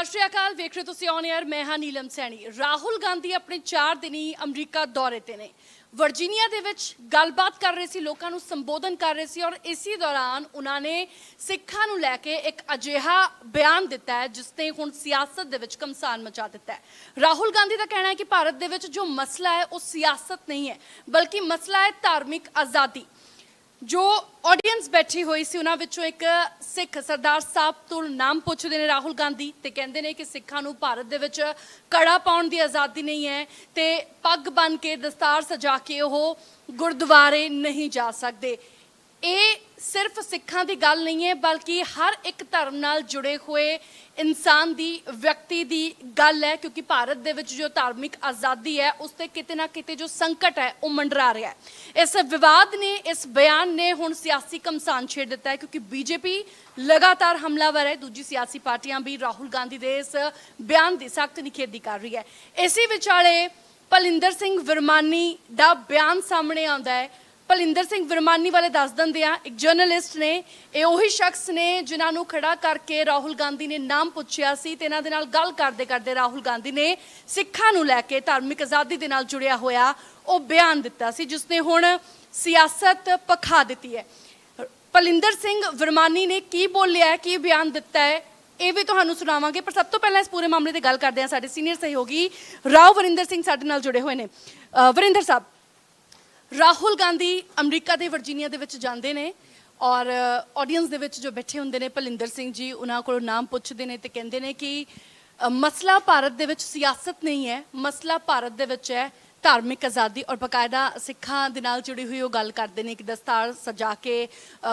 ਸਤਿ ਸ਼੍ਰੀ ਅਕਾਲ ਵੇਖ ਰਹੇ ਹੋ ਤੁਸੀਂ ਔਨ 에ਅਰ ਮੈਂ ਹਾਂ ਨੀਲਮ ਸੈਣੀ। ਰਾਹੁਲ ਗਾਂਧੀ ਆਪਣੇ 4 ਦਿਨੀ ਅਮਰੀਕਾ ਦੌਰੇ ਤੇ ਨੇ। ਵਰਜੀਨੀਆ ਦੇ ਵਿੱਚ ਗੱਲਬਾਤ ਕਰ ਰਹੇ ਸੀ, ਲੋਕਾਂ ਨੂੰ ਸੰਬੋਧਨ ਕਰ ਰਹੇ ਸੀ ਔਰ ਇਸੇ ਦੌਰਾਨ ਉਹਨਾਂ ਨੇ ਸਿੱਖਾਂ ਨੂੰ ਲੈ ਕੇ ਇੱਕ ਅਜਿਹਾ ਬਿਆਨ ਦਿੱਤਾ ਹੈ, ਜਿਸ ਨੇ ਹੁਣ ਸਿਆਸਤ ਦੇ ਵਿੱਚ ਕਮਸਾਨ ਮਚਾ ਦਿੱਤਾ ਹੈ। ਰਾਹੁਲ ਗਾਂਧੀ ਦਾ ਕਹਿਣਾ ਹੈ ਕਿ ਭਾਰਤ ਦੇ ਵਿੱਚ ਜੋ ਮਸਲਾ ਹੈ, ਉਹ ਸਿਆਸਤ ਨਹੀਂ ਹੈ, ਬਲਕਿ ਮਸਲਾ ਹੈ ਧਾਰਮਿਕ ਆਜ਼ਾਦੀ। ਜੋ ਆਡੀਅנס ਬੈਠੀ ਹੋਈ ਸੀ, ਉਹਨਾਂ ਵਿੱਚੋਂ ਇੱਕ ਸਿੱਖ ਸਰਦਾਰ ਸਾਹਿਬ ਤੋਂ ਨਾਮ ਪੁੱਛਦੇ ਨੇ ਰਾਹੁਲ ਗਾਂਧੀ ਤੇ ਕਹਿੰਦੇ ਨੇ ਕਿ ਸਿੱਖਾਂ ਨੂੰ ਭਾਰਤ ਦੇ ਵਿੱਚ ਕੜਾ ਪਾਉਣ ਦੀ ਆਜ਼ਾਦੀ ਨਹੀਂ ਹੈ ਤੇ ਪੱਗ ਬਨ ਕੇ ਦਸਤਾਰ ਸਜਾ ਕੇ ਉਹ ਗੁਰਦੁਆਰੇ ਨਹੀਂ ਜਾ ਸਕਦੇ। ਇਹ ਸਿਰਫ ਸਿੱਖਾਂ ਦੀ ਗੱਲ ਨਹੀਂ ਹੈ, ਬਲਕਿ ਹਰ ਇੱਕ ਧਰਮ ਨਾਲ ਜੁੜੇ ਹੋਏ ਇਨਸਾਨ ਦੀ, ਵਿਅਕਤੀ ਦੀ ਗੱਲ ਹੈ, ਕਿਉਂਕਿ ਭਾਰਤ ਦੇ ਵਿੱਚ ਜੋ ਧਾਰਮਿਕ ਆਜ਼ਾਦੀ ਹੈ, ਉਸ ਤੇ ਕਿਤੇ ਨਾ ਕਿਤੇ ਜੋ ਸੰਕਟ ਹੈ, ਉਹ ਮੰਡਰਾ ਰਿਹਾ ਹੈ। ਇਸ ਵਿਵਾਦ ਨੇ, ਇਸ ਬਿਆਨ ਨੇ ਹੁਣ ਸਿਆਸੀ ਕਮਸਾਨ ਛੇੜ ਦਿੱਤਾ ਹੈ, ਕਿਉਂਕਿ ਬੀਜੇਪੀ ਲਗਾਤਾਰ ਹਮਲਾਵਰ ਹੈ। ਦੂਜੀ ਸਿਆਸੀ ਪਾਰਟੀਆਂ ਵੀ ਰਾਹੁਲ ਗਾਂਧੀ ਦੇ ਇਸ ਬਿਆਨ ਦੀ ਸਖਤ ਨਿਖੇਧੀ ਕਰ ਰਹੀ ਹੈ। ਇਸੇ ਵਿਚਾਲੇ ਭਲਿੰਦਰ ਸਿੰਘ ਵਰਮਾਨੀ ਦਾ ਬਿਆਨ ਸਾਹਮਣੇ ਆਉਂਦਾ ਹੈ। ਭਲਿੰਦਰ ਸਿੰਘ ਵਰਮਾਨੀ ਵਾਲੇ ਦੱਸ ਦਿੰਦੇ ਆ, ਇੱਕ ਜਰਨਲਿਸਟ ਨੇ, ਇਹ ਉਹੀ ਸ਼ਖਸ ਨੇ ਜਿਨ੍ਹਾਂ ਨੂੰ ਖੜਾ ਕਰਕੇ ਰਾਹੁਲ ਗਾਂਧੀ ਨੇ ਨਾਮ ਪੁੱਛਿਆ ਸੀ ਤੇ ਇਹਨਾਂ ਦੇ ਨਾਲ ਗੱਲ ਕਰਦੇ ਕਰਦੇ ਰਾਹੁਲ ਗਾਂਧੀ ਨੇ ਸਿੱਖਾਂ ਨੂੰ ਲੈ ਕੇ ਧਾਰਮਿਕ ਆਜ਼ਾਦੀ ਦੇ ਨਾਲ ਜੁੜਿਆ ਹੋਇਆ ਉਹ ਬਿਆਨ ਦਿੱਤਾ ਸੀ ਜਿਸ ਨੇ ਹੁਣ ਸਿਆਸਤ ਪਖਾ ਦਿੱਤੀ ਹੈ। ਭਲਿੰਦਰ ਸਿੰਘ ਵਰਮਾਨੀ ਨੇ ਕੀ ਬੋਲਿਆ ਹੈ, ਕੀ ਬਿਆਨ ਦਿੱਤਾ ਹੈ, ਇਹ ਵੀ ਤੁਹਾਨੂੰ ਸੁਣਾਵਾਂਗੇ, ਪਰ ਸਭ ਤੋਂ ਪਹਿਲਾਂ ਇਸ ਪੂਰੇ ਮਾਮਲੇ ਤੇ ਗੱਲ ਕਰਦੇ ਹਾਂ, ਸਾਡੇ ਸੀਨੀਅਰ ਸਹਿਯੋਗੀ ਰਾਓ ਵਰਿੰਦਰ ਸਿੰਘ ਸਾਡੇ ਨਾਲ ਜੁੜੇ ਹੋਏ ਨੇ। ਵਰਿੰਦਰ ਸਾਹਿਬ ਰਾਹੁਲ ਗਾਂਧੀ ਅਮਰੀਕਾ ਦੇ ਵਰਜੀਨੀਆ ਦੇ ਵਿੱਚ ਜਾਂਦੇ ਨੇ ਔਰ ਆਡੀਅנס ਦੇ ਵਿੱਚ ਜੋ ਬੈਠੇ ਹੁੰਦੇ ਨੇ ਭਲਿੰਦਰ ਸਿੰਘ ਜੀ, ਉਹਨਾਂ ਕੋਲੋਂ ਨਾਮ ਪੁੱਛਦੇ ਨੇ ਤੇ ਕਹਿੰਦੇ ਨੇ ਕਿ ਮਸਲਾ ਭਾਰਤ ਦੇ ਵਿੱਚ ਸਿਆਸਤ ਨਹੀਂ ਹੈ, ਮਸਲਾ ਭਾਰਤ ਦੇ ਵਿੱਚ ਹੈ, ਧਾਰਮਿਕ ਆਜ਼ਾਦੀ ਔਰ ਬਕਾਇਦਾ ਸਿੱਖਾਂ ਦੇ ਨਾਲ ਜੁੜੀ ਹੋਈ ਉਹ ਗੱਲ ਕਰਦੇ ਨੇ ਕਿ ਦਸਤਾਰ ਸਜਾ ਕੇ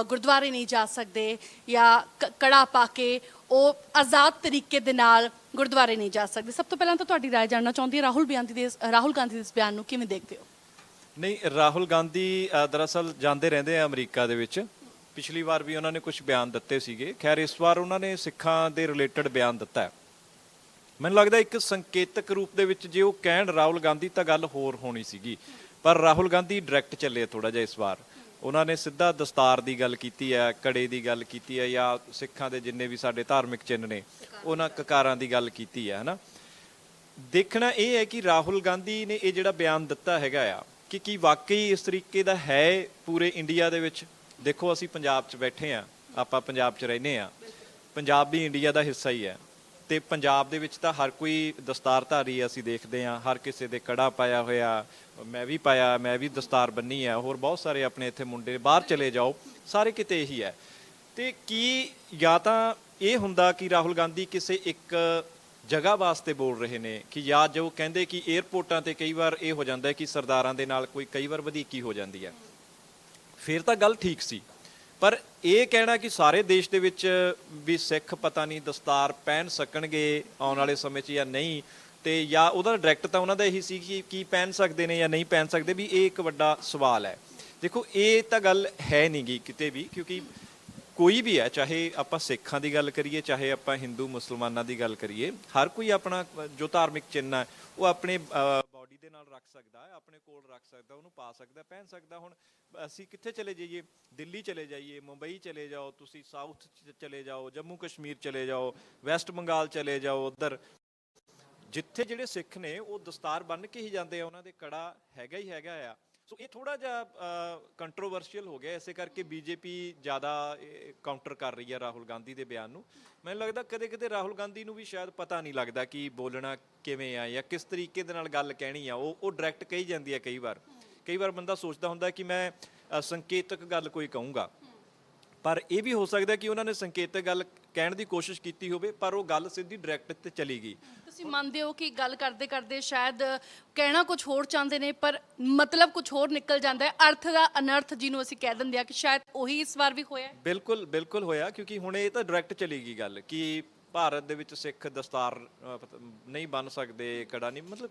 ਗੁਰਦੁਆਰੇ ਨਹੀਂ ਜਾ ਸਕਦੇ ਜਾਂ ਕੜਾ ਪਾ ਕੇ ਉਹ ਆਜ਼ਾਦ ਤਰੀਕੇ ਦੇ ਨਾਲ ਗੁਰਦੁਆਰੇ ਨਹੀਂ ਜਾ ਸਕਦੇ। ਸਭ ਤੋਂ ਪਹਿਲਾਂ ਤਾਂ ਤੁਹਾਡੀ رائے ਜਾਣਨਾ ਚਾਹੁੰਦੀ ਹਾਂ, ਰਾਹੁਲ ਬਿਆਨ ਦੀ, ਰਾਹੁਲ ਗਾਂਧੀ ਦੇ ਇਸ ਬਿਆਨ ਨੂੰ ਕਿਵੇਂ ਦੇਖਦੇ ਹੋ? ਨਹੀਂ ਰਾਹੁਲ ਗਾਂਧੀ ਅ, ਦਰਅਸਲ ਜਾਂਦੇ ਰਹਿੰਦੇ ਆ ਅਮਰੀਕਾ ਦੇ ਵਿੱਚ। ਪਿਛਲੀ ਵਾਰ ਵੀ ਉਹਨਾਂ ਨੇ ਕੁਝ ਬਿਆਨ ਦਿੱਤੇ ਸੀਗੇ। ਖੈਰ ਇਸ ਵਾਰ ਉਹਨਾਂ ਨੇ ਸਿੱਖਾਂ ਦੇ ਰਿਲੇਟਡ ਬਿਆਨ ਦਿੱਤਾ ਹੈ। ਮੈਨੂੰ ਲੱਗਦਾ ਇੱਕ ਸੰਕੇਤਕ ਰੂਪ ਦੇ ਵਿੱਚ ਜੇ ਉਹ ਕਹਿਣ ਰਾਹੁਲ ਗਾਂਧੀ ਤਾਂ ਗੱਲ ਹੋਰ ਹੋਣੀ ਸੀਗੀ। ਪਰ ਰਾਹੁਲ ਗਾਂਧੀ ਡਾਇਰੈਕਟ ਚੱਲੇ ਥੋੜਾ ਜਿਹਾ ਇਸ ਵਾਰ। ਉਹਨਾਂ ਨੇ ਸਿੱਧਾ ਦਸਤਾਰ ਦੀ ਗੱਲ ਕੀਤੀ ਹੈ ਕੜੇ ਦੀ ਗੱਲ ਕੀਤੀ ਹੈ ਜਾਂ ਸਿੱਖਾਂ ਦੇ ਜਿੰਨੇ ਵੀ ਸਾਡੇ ਧਾਰਮਿਕ ਚਿੰਨ੍ਹ ਨੇ ਉਹਨਾਂ ਕਕਾਰਾਂ ਦੀ ਗੱਲ ਕੀਤੀ ਹੈ ਹਨਾ? ਦੇਖਣਾ ਇਹ ਹੈ ਕਿ ਰਾਹੁਲ ਗਾਂਧੀ ਨੇ ਇਹ ਜਿਹੜਾ ਬਿਆਨ ਦਿੱਤਾ ਹੈਗਾ ਆ ਕਿ ਕੀ ਵਾਕਈ ਇਸ ਤਰੀਕੇ ਦਾ ਹੈ ਪੂਰੇ ਇੰਡੀਆ ਦੇ ਵਿੱਚ? ਦੇਖੋ, ਅਸੀਂ ਪੰਜਾਬ 'ਚ ਬੈਠੇ ਆ ਆਪਾਂ ਪੰਜਾਬ 'ਚ ਰਹਿੰਦੇ ਆ ਪੰਜਾਬ ਵੀ ਇੰਡੀਆ ਦਾ ਹਿੱਸਾ ਹੀ ਹੈ। ਤੇ ਪੰਜਾਬ ਦੇ ਵਿੱਚ ਤਾਂ ਹਰ ਕੋਈ ਦਸਤਾਰਧਾਰੀ ਅਸੀਂ ਦੇਖਦੇ ਆ ਹਰ ਕਿਸੇ ਦੇ ਕੜਾ ਪਾਇਆ ਹੋਇਆ, ਮੈਂ ਵੀ ਪਾਇਆ, ਮੈਂ ਵੀ ਦਸਤਾਰ ਬੰਨੀ ਆ ਹੋਰ ਬਹੁਤ ਸਾਰੇ ਆਪਣੇ ਇੱਥੇ ਮੁੰਡੇ ਬਾਹਰ ਚਲੇ ਜਾਓ, ਸਾਰੇ ਕਿਤੇ ਇਹੀ ਹੈ। ਤੇ ਕੀ ਜਾਂ ਤਾਂ ਇਹ ਹੁੰਦਾ ਕਿ ਰਾਹੁਲ ਗਾਂਧੀ ਕਿਸੇ ਇੱਕ ਜਗ੍ਹਾ ਵਾਸਤੇ ਬੋਲ ਰਹੇ ਨੇ ਕਿ ਜਾਂ ਜੋ ਕਹਿੰਦੇ ਕਿ 에ਅਰਪੋਰਟਾਂ ਤੇ ਕਈ ਵਾਰ ਇਹ ਹੋ ਜਾਂਦਾ ਹੈ ਕਿ ਸਰਦਾਰਾਂ ਦੇ ਨਾਲ ਕੋਈ ਕਈ ਵਾਰ ਵਧੀਕੀ ਹੋ ਜਾਂਦੀ ਹੈ। ਫਿਰ ਤਾਂ ਗੱਲ ਠੀਕ ਸੀ। ਪਰ ਇਹ ਕਹਿਣਾ ਕਿ ਸਾਰੇ ਦੇਸ਼ ਦੇ ਵਿੱਚ ਵੀ ਸਿੱਖ ਪਤਾ ਨਹੀਂ ਦਸਤਾਰ ਪਹਿਨ ਸਕਣਗੇ ਆਉਣ ਵਾਲੇ ਸਮੇਂ 'ਚ ਜਾਂ ਨਹੀਂ, ਤੇ ਜਾਂ ਉਹਦਾ ਡਾਇਰੈਕਟ ਤਾਂ ਉਹਨਾਂ ਦਾ ਇਹੀ ਸੀ ਕਿ ਕੀ ਪਹਿਨ ਸਕਦੇ ਨੇ ਜਾਂ ਨਹੀਂ ਪਹਿਨ ਸਕਦੇ, ਵੀ ਇਹ ਇੱਕ ਵੱਡਾ ਸਵਾਲ ਹੈ। ਦੇਖੋ, ਇਹ ਤਾਂ ਗੱਲ ਹੈ ਨਹੀਂਗੀ ਕਿਤੇ ਵੀ, ਕਿਉਂਕਿ ਕੋਈ ਵੀ ਹੈ, ਚਾਹੇ ਆਪਾਂ ਸਿੱਖਾਂ ਦੀ ਗੱਲ ਕਰੀਏ, ਚਾਹੇ ਆਪਾਂ ਹਿੰਦੂ ਮੁਸਲਮਾਨਾਂ ਦੀ ਗੱਲ ਕਰੀਏ, ਹਰ ਕੋਈ ਆਪਣਾ ਜੋ ਧਾਰਮਿਕ ਚਿੰਨ੍ਹ ਹੈ, ਉਹ ਆਪਣੇ ਬਾਡੀ ਦੇ ਨਾਲ ਰੱਖ ਸਕਦਾ ਹੈ, ਆਪਣੇ ਕੋਲ ਰੱਖ ਸਕਦਾ, ਉਹਨੂੰ ਪਾ ਸਕਦਾ, ਪਹਿਨ ਸਕਦਾ। ਹੁਣ ਅਸੀਂ ਕਿੱਥੇ ਚਲੇ ਜਾਈਏ? ਦਿੱਲੀ ਚਲੇ ਜਾਈਏ, ਮੁੰਬਈ ਚਲੇ ਜਾਓ, ਤੁਸੀਂ ਸਾਊਥ ਚਲੇ ਜਾਓ, ਜੰਮੂ ਕਸ਼ਮੀਰ ਚਲੇ ਜਾਓ ਵੈਸਟ ਬੰਗਾਲ ਚਲੇ ਜਾਓ, ਉਧਰ। ਜਿੱਥੇ ਜਿਹੜੇ ਸਿੱਖ ਨੇ, ਉਹ ਦਸਤਾਰ ਬੰਨ ਕੇ ਹੀ ਜਾਂਦੇ ਆ, ਉਹਨਾਂ ਦੇ ਕੜਾ ਹੈਗਾ ਹੀ ਹੈਗਾ ਆ। ਸੋ ਇਹ ਥੋੜਾ ਜਿਹਾ ਕੰਟਰੋਵਰਸ਼ੀਅਲ ਹੋ ਗਿਆ, ਇਸੇ ਕਰਕੇ ਬੀਜੇਪੀ ਜ਼ਿਆਦਾ ਕਾਊਂਟਰ ਕਰ ਰਹੀ ਹੈ ਰਾਹੁਲ ਗਾਂਧੀ ਦੇ ਬਿਆਨ ਨੂੰ। ਮੈਨੂੰ ਲੱਗਦਾ ਕਦੇ ਕਦੇ ਰਾਹੁਲ ਗਾਂਧੀ ਨੂੰ ਵੀ ਸ਼ਾਇਦ ਪਤਾ ਨਹੀਂ ਲੱਗਦਾ ਕਿ ਬੋਲਣਾ ਕਿਵੇਂ ਆ ਜਾਂ ਕਿਸ ਤਰੀਕੇ ਦੇ ਨਾਲ ਗੱਲ ਕਹਿਣੀ ਆ। ਉਹ ਉਹ ਡਾਇਰੈਕਟ ਕਹੀ ਜਾਂਦੀ ਹੈ ਕਈ ਵਾਰ। ਕਈ ਵਾਰ ਬੰਦਾ ਸੋਚਦਾ ਹੁੰਦਾ ਕਿ ਮੈਂ ਸੰਕੇਤਕ ਗੱਲ ਕੋਈ ਕਹੂੰਗਾ। ਪਰ ਇਹ ਵੀ ਹੋ ਸਕਦਾ ਕਿ ਉਹਨਾਂ ਨੇ ਸੰਕੇਤਕ ਗੱਲ ਕਹਿਣ ਦੀ ਕੋਸ਼ਿਸ਼ ਕੀਤੀ ਹੋਵੇ ਪਰ ਉਹ ਗੱਲ ਸਿੱਧੀ ਡਾਇਰੈਕਟ ਤੇ ਚਲੀ ਗਈ ਤੁਸੀਂ ਮੰਨਦੇ ਹੋ ਕਿ ਗੱਲ ਕਰਦੇ ਕਰਦੇ ਸ਼ਾਇਦ ਕਹਿਣਾ ਕੁਝ ਹੋਰ ਚਾਹੁੰਦੇ ਨੇ ਪਰ ਮਤਲਬ ਕੁਝ ਹੋਰ ਨਿਕਲ ਜਾਂਦਾ ਹੈ ਅਰਥ ਦਾ ਅਨਰਥ ਜਿਹਨੂੰ ਅਸੀਂ ਕਹਿ ਦਿੰਦੇ ਆ ਕਿ ਸ਼ਾਇਦ ਉਹੀ ਇਸ ਵਾਰ ਵੀ ਹੋਇਆ। ਬਿਲਕੁਲ ਬਿਲਕੁਲ ਹੋਇਆ ਕਿਉਂਕਿ ਹੁਣ ਇਹ ਤਾਂ ਡਾਇਰੈਕਟ ਚਲੀ ਗਈ ਗੱਲ ਕਿ ਭਾਰਤ ਦੇ ਵਿੱਚ ਸਿੱਖ ਦਸਤਾਰ ਨਹੀਂ ਬਣ ਸਕਦੇ ਕੜਾ ਨਹੀਂ ਮਤਲਬ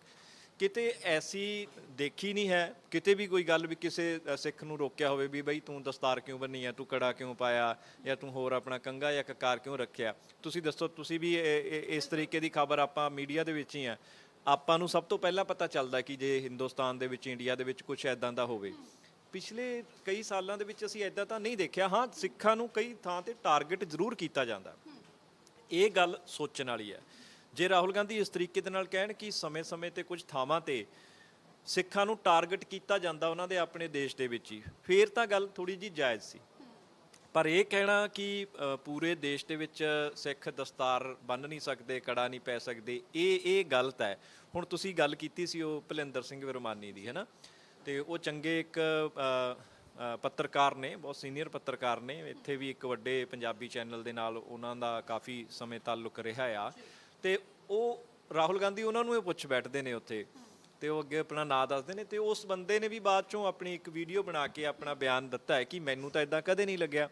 ਕਿਤੇ ਐਸੀ ਦੇਖੀ ਨਹੀਂ ਹੈ, ਕਿਤੇ ਵੀ ਕੋਈ ਗੱਲ ਵੀ ਕਿਸੇ ਸਿੱਖ ਨੂੰ ਰੋਕਿਆ ਹੋਵੇ ਵੀ ਬਈ ਤੂੰ ਦਸਤਾਰ ਕਿਉਂ ਬੰਨੀ ਆ, ਤੂੰ ਕੜਾ ਕਿਉਂ ਪਾਇਆ ਜਾਂ ਤੂੰ ਹੋਰ ਆਪਣਾ ਕੰਗਾ ਜਾਂ ਕਕਾਰ ਕਿਉਂ ਰੱਖਿਆ? ਤੁਸੀਂ ਦੱਸੋ, ਤੁਸੀਂ ਵੀ ਇਹ- ਇਸ ਤਰੀਕੇ ਦੀ ਖਬਰ ਆਪਾਂ ਮੀਡੀਆ ਦੇ ਵਿੱਚ ਹੀ ਆ। ਆਪਾਂ ਨੂੰ ਸਭ ਤੋਂ ਪਹਿਲਾਂ ਪਤਾ ਚੱਲਦਾ ਕਿ ਜੇ ਹਿੰਦੁਸਤਾਨ ਦੇ ਵਿੱਚ, ਇੰਡੀਆ ਦੇ ਵਿੱਚ ਕੁਝ ਐਦਾਂ ਦਾ ਹੋਵੇ। ਪਿਛਲੇ ਕਈ ਸਾਲਾਂ ਦੇ ਵਿੱਚ ਅਸੀਂ ਐਦਾਂ ਤਾਂ ਨਹੀਂ ਦੇਖਿਆ। ਹਾਂ, ਸਿੱਖਾਂ ਨੂੰ ਕਈ ਥਾਂ ਤੇ ਟਾਰਗੇਟ ਜ਼ਰੂਰ ਕੀਤਾ ਜਾਂਦਾ। ਇਹ ਗੱਲ ਸੋਚਣ ਵਾਲੀ ਹੈ। ਜੇ ਰਾਹੁਲ ਗਾਂਧੀ ਇਸ ਤਰੀਕੇ ਦੇ ਨਾਲ ਕਹਿਣ ਕਿ ਸਮੇਂ-ਸਮੇਂ ਤੇ ਕੁਝ ਥਾਵਾਂ ਤੇ ਸਿੱਖਾਂ ਨੂੰ ਟਾਰਗੇਟ ਕੀਤਾ ਜਾਂਦਾ ਉਹਨਾਂ ਦੇ ਆਪਣੇ ਦੇਸ਼ ਦੇ ਵਿੱਚ ਹੀ, ਫੇਰ ਤਾਂ ਗੱਲ ਥੋੜੀ ਜੀ ਜਾਇਜ਼ ਸੀ। ਪਰ ਇਹ ਕਹਿਣਾ ਕਿ ਪੂਰੇ ਦੇਸ਼ ਦੇ ਵਿੱਚ ਸਿੱਖ ਦਸਤਾਰ ਬੰਨ ਨਹੀਂ ਸਕਦੇ, ਕੜਾ ਨਹੀਂ ਪੈ ਸਕਦੇ, ਇਹ ਇਹ ਗਲਤ ਹੈ। ਹੁਣ ਤੁਸੀਂ ਗੱਲ ਕੀਤੀ ਸੀ ਉਹ ਭਲਿੰਦਰ ਸਿੰਘ ਵਿਰਮਾਨੀ ਦੀ ਹੈ ਨਾ ਤੇ ਉਹ ਚੰਗੇ ਇੱਕ ਪੱਤਰਕਾਰ ਨੇ, ਬਹੁਤ ਸੀਨੀਅਰ ਪੱਤਰਕਾਰ ਨੇ, ਇੱਥੇ ਵੀ ਇੱਕ ਵੱਡੇ ਪੰਜਾਬੀ ਚੈਨਲ ਦੇ ਨਾਲ ਉਹਨਾਂ ਦਾ ਕਾਫੀ ਸਮੇਂ ਤਾਲੁਕ ਰਿਹਾ ਆ। ਤੇ ਉਹ ਰਾਹੁਲ ਗਾਂਧੀ ਉਹਨਾਂ ਨੂੰ ਇਹ ਪੁੱਛ ਬੈਠਦੇ ਨੇ ਉੱਥੇ ਤੇ ਉਹ ਅੱਗੇ ਆਪਣਾ ਨਾਂ ਦੱਸਦੇ ਨੇ ਤੇ ਉਸ ਬੰਦੇ ਨੇ ਵੀ ਬਾਅਦ ਚੋਂ ਆਪਣੀ ਇੱਕ ਵੀਡੀਓ ਬਣਾ ਕੇ ਆਪਣਾ ਬਿਆਨ ਦਿੱਤਾ ਹੈ ਕਿ ਮੈਨੂੰ ਤਾਂ ਇਦਾਂ ਕਦੇ ਨਹੀਂ ਲੱਗਿਆ।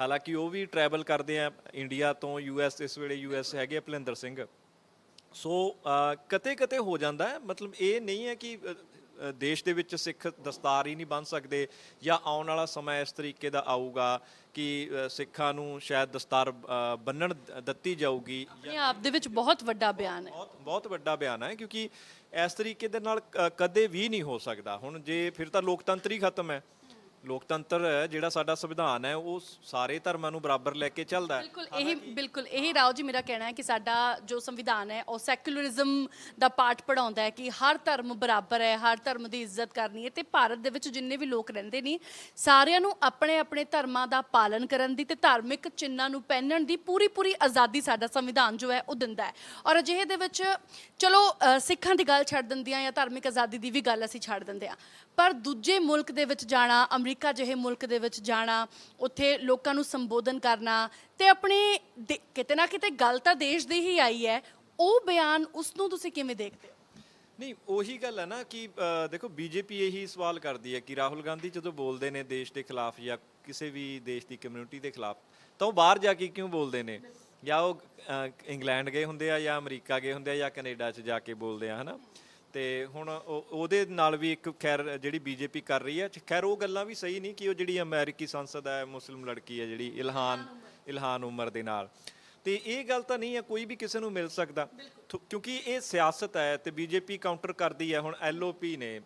ਹਾਲਾਂਕਿ ਉਹ ਵੀ ਟਰੈਵਲ ਕਰਦੇ ਆ ਇੰਡੀਆ ਤੋਂ ਯੂਐਸ ਇਸ ਵੇਲੇ ਯੂਐਸ ਹੈਗੇ ਆ ਭਲਿੰਦਰ ਸਿੰਘ। ਸੋ ਕਤੇ ਕਤੇ ਹੋ ਜਾਂਦਾ ਹੈ। ਮਤਲਬ ਇਹ ਨਹੀਂ ਹੈ ਕਿ ਦੇਸ਼ ਦੇ ਵਿੱਚ ਸਿੱਖ ਦਸਤਾਰ ਹੀ ਨਹੀਂ ਬਣ ਸਕਦੇ ਜਾਂ ਆਉਣ ਵਾਲਾ ਸਮਾਂ ਇਸ ਤਰੀਕੇ ਦਾ ਆਊਗਾ ਕਿ ਸਿੱਖਾਂ ਨੂੰ ਸ਼ਾਇਦ ਦਸਤਾਰ ਬੰਨਣ ਦਿੱਤੀ ਜਾਊਗੀ ਆਪਣੇ ਆਪ ਦੇ ਵਿੱਚ ਬਹੁਤ ਵੱਡਾ ਬਿਆਨ ਹੈ। ਬਹੁਤ ਬਹੁਤ ਵੱਡਾ ਬਿਆਨ ਹੈ ਕਿਉਂਕਿ ਇਸ ਤਰੀਕੇ ਦੇ ਨਾਲ ਕਦੇ ਵੀ ਨਹੀਂ ਹੋ ਸਕਦਾ। ਹੁਣ ਜੇ ਫਿਰ ਤਾਂ ਲੋਕਤੰਤਰ ਹੀ ਖਤਮ ਹੈ। ਲੋਕਤੰਤਰ ਹੈ, ਜਿਹੜਾ ਸਾਡਾ ਸੰਵਿਧਾਨ ਹੈ ਉਹ ਸਾਰੇ ਧਰਮਾਂ ਨੂੰ ਬਰਾਬਰ ਲੈ ਕੇ ਚੱਲਦਾ ਹੈ। ਬਿਲਕੁਲ ਇਹੀ ਬਿਲਕੁਲ ਇਹੀ ਰਾਓ ਜੀ ਮੇਰਾ ਕਹਿਣਾ ਹੈ ਕਿ ਸਾਡਾ ਜੋ ਸੰਵਿਧਾਨ ਹੈ ਉਹ ਸੈਕੂਲਰਿਜ਼ਮ ਦਾ ਪਾਠ ਪੜਾਉਂਦਾ ਹੈ ਕਿ ਹਰ ਧਰਮ ਬਰਾਬਰ ਹੈ ਹਰ ਧਰਮ ਦੀ ਇੱਜ਼ਤ ਕਰਨੀ ਹੈ ਤੇ ਭਾਰਤ ਦੇ ਵਿੱਚ ਜਿੰਨੇ ਵੀ ਲੋਕ ਰਹਿੰਦੇ ਨੇ ਸਾਰਿਆਂ ਨੂੰ ਆਪਣੇ ਆਪਣੇ ਧਰਮਾਂ ਦਾ ਪਾਲਨ ਕਰਨ ਦੀ ਤੇ ਧਾਰਮਿਕ ਚਿੰਨ੍ਹਾਂ ਨੂੰ ਪਹਿਨਣ ਦੀ ਪੂਰੀ ਪੂਰੀ ਆਜ਼ਾਦੀ ਸਾਡਾ ਸੰਵਿਧਾਨ ਜੋ ਹੈ ਉਹ ਦਿੰਦਾ ਹੈ। ਔਰ ਅਜਿਹੇ ਦੇ ਵਿੱਚ ਚਲੋ ਸਿੱਖਾਂ ਦੀ ਗੱਲ ਛੱਡ ਦਿੰਦੇ ਆ ਜਾਂ ਧਾਰਮਿਕ ਆਜ਼ਾਦੀ ਦੀ ਵੀ ਗੱਲ ਅਸੀਂ ਛੱਡ ਦਿੰਦੇ ਆ ਪਰ ਦੂਜੇ ਮੁਲਕ ਦੇ ਵਿੱਚ ਜਾਣਾ ਅਮਰੀਕਾ ਜਿਹੇ ਮੁਲਕ ਦੇ ਵਿੱਚ ਜਾਣਾ ਉੱਥੇ ਲੋਕਾਂ ਨੂੰ ਸੰਬੋਧਨ ਕਰਨਾ ਤੇ ਆਪਣੇ ਦੇ- ਕਿਤੇ ਨਾ ਕਿਤੇ ਗੱਲ ਤਾਂ ਦੇਸ਼ ਦੀ ਹੀ ਆਈ ਹੈ। ਉਹ ਬਿਆਨ ਉਸ ਨੂੰ ਤੁਸੀਂ ਕਿਵੇਂ ਦੇਖਦੇ ਹੋ? ਨਹੀਂ ਉਹੀ ਗੱਲ ਹੈ ਨਾ ਕਿ ਅ, ਦੇਖੋ ਬੀਜੇਪੀ ਇਹੀ ਸਵਾਲ ਕਰਦੀ ਹੈ ਕਿ ਰਾਹੁਲ ਗਾਂਧੀ ਜਦੋਂ ਬੋਲਦੇ ਨੇ ਦੇਸ਼ ਦੇ ਖਿਲਾਫ ਜਾਂ ਕਿਸੇ ਵੀ ਦੇਸ਼ ਦੀ ਕਮਿਊਨਿਟੀ ਦੇ ਖਿਲਾਫ ਤਾਂ ਉਹ ਬਾਹਰ ਜਾ ਕੇ ਕਿਉਂ ਬੋਲਦੇ ਨੇ? ਜਾਂ ਉਹ ਅ, ਇੰਗਲੈਂਡ ਗਏ ਹੁੰਦੇ ਆ ਜਾਂ ਅਮਰੀਕਾ ਗਏ ਹੁੰਦੇ ਆ ਜਾਂ ਕੈਨੇਡਾ 'ਚ ਜਾ ਕੇ ਬੋਲਦੇ ਆ ਹਨਾ? ਤੇ ਹੁਣ ਉਹ- ਉਹਦੇ ਨਾਲ ਵੀ ਇੱਕ ਖੈਰ ਜਿਹੜੀ ਬੀਜੇਪੀ ਕਰ ਰਹੀ ਹੈ ਖੈਰ ਉਹ ਗੱਲਾਂ ਵੀ ਸਹੀ ਨਹੀਂ ਕਿ ਉਹ ਜਿਹੜੀ ਅਮਰੀਕੀ ਸੰਸਦ ਹੈ ਮੁਸਲਿਮ ਲੜਕੀ ਹੈ ਜਿਹੜੀ ਇਲਹਾਨ ਇਲਹਾਨ ਉਮਰ ਦੇ ਨਾਲ। ਤੇ ਇਹ ਗੱਲ ਤਾਂ ਨਹੀਂ ਹੈ ਕੋਈ ਵੀ ਕਿਸੇ ਨੂੰ ਮਿਲ ਸਕਦਾ। ਕਿਉਂਕਿ ਇਹ ਸਿਆਸਤ ਹੈ ਤੇ ਬੀਜੇਪੀ ਕਾਊਂਟਰ ਕਰਦੀ ਹੈ ਹੁਣ ਐਲਓਪੀ ਨੇ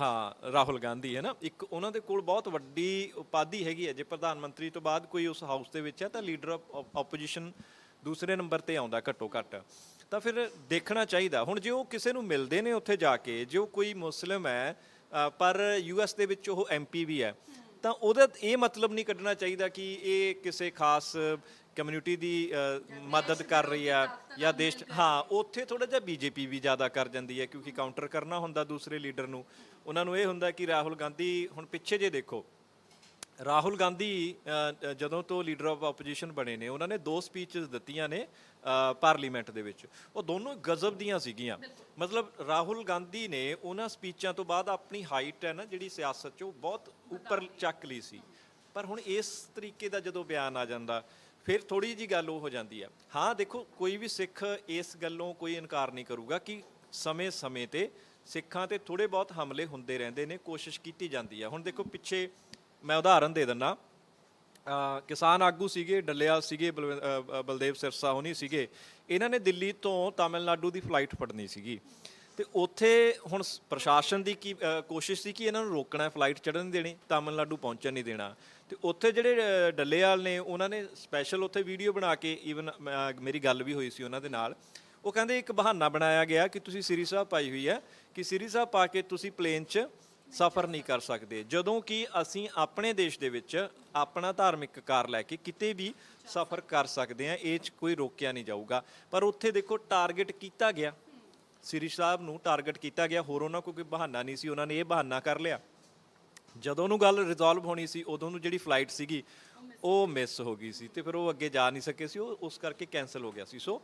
ਹਾਂ ਰਾਹੁਲ ਗਾਂਧੀ ਹੈ ਨਾ ਇੱਕ ਉਹਨਾਂ ਦੇ ਕੋਲ ਬਹੁਤ ਵੱਡੀ ਉਪਾਧੀ ਹੈਗੀ ਹੈ। ਜੇ ਪ੍ਰਧਾਨ ਮੰਤਰੀ ਤੋਂ ਬਾਅਦ ਕੋਈ ਉਸ ਹਾਊਸ ਦੇ ਵਿੱਚ ਹੈ ਤਾਂ ਲੀਡਰ ਆਪੋਜੀਸ਼ਨ ਦੂਸਰੇ ਨੰਬਰ ਤੇ ਆਉਂਦਾ ਘੱਟੋ ਘੱਟ। ਤਾਂ ਫਿਰ ਦੇਖਣਾ ਚਾਹੀਦਾ। ਹੁਣ ਜੇ ਉਹ ਕਿਸੇ ਨੂੰ ਮਿਲਦੇ ਨੇ ਉੱਥੇ ਜਾ ਕੇ ਜੇ ਉਹ ਕੋਈ ਮੁਸਲਿਮ ਹੈ ਅ, ਪਰ ਯੂਐਸ ਦੇ ਵਿੱਚ ਉਹ ਐਮਪੀ ਵੀ ਹੈ ਤਾਂ ਉਹਦਾ ਇਹ ਮਤਲਬ ਨਹੀਂ ਕੱਢਣਾ ਚਾਹੀਦਾ ਕਿ ਇਹ ਕਿਸੇ ਖਾਸ ਕਮਿਊਨਿਟੀ ਦੀ ਅ, ਮਦਦ ਕਰ ਰਹੀ ਹੈ ਜਾਂ ਦੇਸ਼ 'ਚ- ਹਾਂ ਉੱਥੇ ਥੋੜਾ ਜਿਹਾ ਬੀਜੇਪੀ ਵੀ ਜ਼ਿਆਦਾ ਕਰ ਜਾਂਦੀ ਹੈ ਕਿਉਂਕਿ ਕਾਊਂਟਰ ਕਰਨਾ ਹੁੰਦਾ ਦੂਸਰੇ ਲੀਡਰ ਨੂੰ। ਉਹਨਾਂ ਨੂੰ ਇਹ ਹੁੰਦਾ ਕਿ ਰਾਹੁਲ ਗਾਂਧੀ ਹੁਣ ਪਿੱਛੇ ਜੇ ਦੇਖੋ ਰਾਹੁਲ ਗਾਂਧੀ ਅ, ਅ, ਜਦੋਂ ਤੋਂ ਲੀਡਰ ਆਫ ਆਪੋਜੀਸ਼ਨ ਬਣੇ ਨੇ ਉਹਨਾਂ ਨੇ ਦੋ ਸਪੀਚਸ ਦਿੱਤੀਆਂ ਨੇ ਪਾਰਲੀਮੈਂਟ ਦੇ ਵਿੱਚ। ਉਹ ਦੋਨੋਂ ਗਜ਼ਬ ਦੀਆਂ ਸੀਗੀਆਂ। ਮਤਲਬ ਰਾਹੁਲ ਗਾਂਧੀ ਨੇ ਉਹਨਾਂ ਸਪੀਚਾਂ ਤੋਂ ਬਾਅਦ ਆਪਣੀ ਹਾਈਟ ਹੈ ਨਾ, ਜਿਹੜੀ ਸਿਆਸਤ 'ਚ ਉਹ ਬਹੁਤ ਉੱਪਰ ਚੱਕ ਲਈ ਸੀ। ਪਰ ਹੁਣ ਇਸ ਤਰੀਕੇ ਦਾ ਜਦੋਂ ਬਿਆਨ ਆ ਜਾਂਦਾ, ਫਿਰ ਥੋੜੀ ਜੀ ਗੱਲ ਉਹ ਹੋ ਜਾਂਦੀ ਆ ਹਾਂ, ਦੇਖੋ, ਕੋਈ ਵੀ ਸਿੱਖ ਇਸ ਗੱਲੋਂ ਕੋਈ ਇਨਕਾਰ ਨਹੀਂ ਕਰੂਗਾ ਕਿ ਸਮੇਂ-ਸਮੇਂ ਤੇ ਸਿੱਖਾਂ ਤੇ ਥੋੜੇ ਬਹੁਤ ਹਮਲੇ ਹੁੰਦੇ ਰਹਿੰਦੇ ਨੇ, ਕੋਸ਼ਿਸ਼ ਕੀਤੀ ਜਾਂਦੀ ਆ ਹੁਣ ਦੇਖੋ, ਪਿੱਛੇ ਮੈਂ ਉਦਾਹਰਨ ਦੇ ਦਿੰਨਾ ਕਿਸਾਨ ਆਗੂ ਸੀਗੇ ਡੱਲੇਵਾਲ ਸੀਗੇ ਬਲਵਿੰ- ਬਲਦੇਵ ਸਿਰਸਾ ਹੋਣੀ ਸੀਗੇ। ਇਹਨਾਂ ਨੇ ਦਿੱਲੀ ਤੋਂ ਤਾਮਿਲਨਾਡੂ ਦੀ ਫਲਾਈਟ ਫੜਨੀ ਸੀਗੀ। ਤੇ ਉੱਥੇ ਹੁਣ ਸ- ਪ੍ਰਸ਼ਾਸਨ ਦੀ ਕੀ ਕੋਸ਼ਿਸ਼ ਸੀ ਕਿ ਇਹਨਾਂ ਨੂੰ ਰੋਕਣਾ ਹੈ ਫਲਾਈਟ ਚੜ੍ਹਨ ਨਹੀਂ ਦੇਣੀ ਤਾਮਿਲਨਾਡੂ ਪਹੁੰਚਣ ਨਹੀਂ ਦੇਣਾ। ਤੇ ਉੱਥੇ ਜਿਹੜੇ ਅ, ਡੱਲੇਵਾਲ ਨੇ ਉਹਨਾਂ ਨੇ ਸਪੈਸ਼ਲ ਉੱਥੇ ਵੀਡੀਓ ਬਣਾ ਕੇ ਈਵਨ ਮੇਰੀ ਗੱਲ ਵੀ ਹੋਈ ਸੀ ਉਹਨਾਂ ਦੇ ਨਾਲ। ਉਹ ਕਹਿੰਦੇ ਇੱਕ ਬਹਾਨਾ ਬਣਾਇਆ ਗਿਆ ਕਿ ਤੁਸੀਂ ਸ੍ਰੀ ਸਾਹਿਬ ਪਾਈ ਹੋਈ ਹੈ ਕਿ ਸ੍ਰੀ ਸਾਹਿਬ ਪਾ ਕੇ ਤੁਸੀਂ ਪਲੇਨ 'ਚ ਸਫ਼ਰ ਨਹੀਂ ਕਰ ਸਕਦੇ। ਜਦੋਂ ਕਿ ਅਸੀਂ ਆਪਣੇ ਦੇਸ਼ ਦੇ ਵਿੱਚ ਆਪਣਾ ਧਾਰਮਿਕ ਕਾਰ ਲੈ ਕੇ ਕਿਤੇ ਵੀ ਸਫ਼ਰ ਕਰ ਸਕਦੇ ਹਾਂ, ਇਹ 'ਚ ਕੋਈ ਰੋਕਿਆ ਨਹੀਂ ਜਾਊਗਾ। ਪਰ ਉੱਥੇ ਦੇਖੋ ਟਾਰਗੇਟ ਕੀਤਾ ਗਿਆ। ਸ੍ਰੀ ਸਾਹਿਬ ਨੂੰ ਟਾਰਗੇਟ ਕੀਤਾ ਗਿਆ, ਹੋਰ ਉਹਨਾਂ ਕੋਲ ਕੋਈ ਬਹਾਨਾ ਨਹੀਂ ਸੀ, ਉਹਨਾਂ ਨੇ ਇਹ ਬਹਾਨਾ ਕਰ ਲਿਆ। ਜਦੋਂ ਨੂੰ ਗੱਲ ਰਿਜ਼ੋਲਵ ਹੋਣੀ ਸੀ, ਉਦੋਂ ਨੂੰ ਜਿਹੜੀ ਫਲਾਈਟ ਸੀਗੀ, ਉਹ ਮਿਸ ਹੋ ਗਈ ਸੀ ਤੇ ਫਿਰ ਉਹ ਅੱਗੇ ਜਾ ਨਹੀਂ ਸਕੇ ਸੀ, ਉਹ ਉਸ ਕਰਕੇ ਕੈਨਸਲ ਹੋ ਗਿਆ ਸੀ। ਸੋ